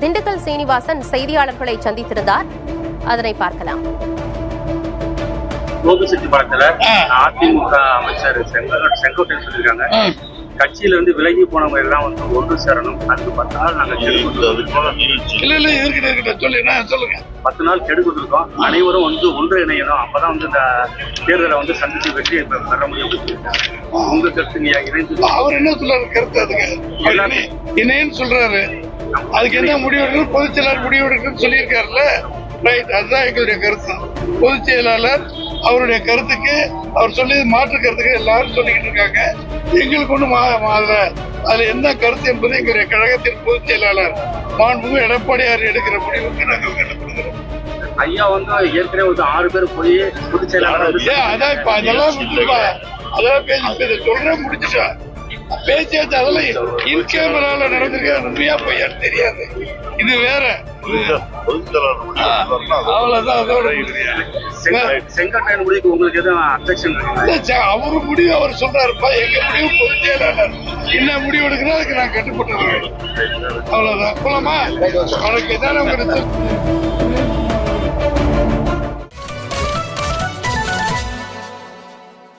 திண்டுக்கல் சீனிவாசன் செய்தியாளர்களை சந்தித்திருந்தார். அதனை பார்க்கலாம். கோபிச்செட்டிப்பாளையத்துல அதிமுக அமைச்சர் செங்கோட்டை செங்கோட்டையன் சொல்லியிருக்காங்க. கட்சியில இருந்து விலகி போனவங்க எல்லாம் வந்து ஒன்று சேரணும். அதுக்கு பத்து நாள் நாங்க சொல்லுங்க. பத்து நாள் கெடு கொடுத்துருக்கோம். அனைவரும் வந்து ஒன்று இணையணும். அப்பதான் வந்து இந்த தேர்தலை வந்து சந்திச்சு வெற்றி பெற முடியும். உங்க கருத்து நீ இணைந்து அவர் என்ன சொல்றாரு? கருத்து என்ன- என்னன்னு சொல்றாரு. அதுக்கு என்ன முடிவு பொதுச் செயலாளர் முடிவு எடுக்கணும்னு சொல்லியிருக்காருல்ல? ரைட் அதுதான் எங்களுடைய கருத்து. பொதுச் செயலாளர் அவருடைய கருத்துக்கு அவர் சொல்லி மாற்று கருத்துக்கு எல்லாரும் சொல்லிக்கிட்டு இருக்காங்க. எங்களுக்கு ஒன்றும் அதுல என்ன கருத்து என்பது எங்களுடைய கழகத்தின் பொதுச் செயலாளர் மாண்புமிகு எடப்பாடியார் எடுக்கிற முடிவுக்கு நாங்கள் கண்டுபிடிக்கிறோம் ஐயா வந்து ஏற்கனவே வந்து ஆறு பேர் போய் பொதுச் செயலாளர் அதெல்லாம் அதெல்லாம் பேசி சொல்றேன் முடிச்சுட்டா பேசியாச்சு அதெல்லாம் இன் கேமரால நடந்திருக்க உண்மையா பொய்யான்னு தெரியாது. இது வேற. செங்கோட்டையன் முடிவுக்கு உங்களுக்கு எதுவும் அப்செக்ஷன் அவரு முடிவு அவர் சொல்றாருப்பா எங்க முடிவு பொதுச் செயலாளர் என்ன முடிவு எடுக்கிறோம் அதுக்கு நான் கட்டுப்பட்டு இருக்கேன். அவ்வளவுதான். போலாமா? எதான உங்களுக்கு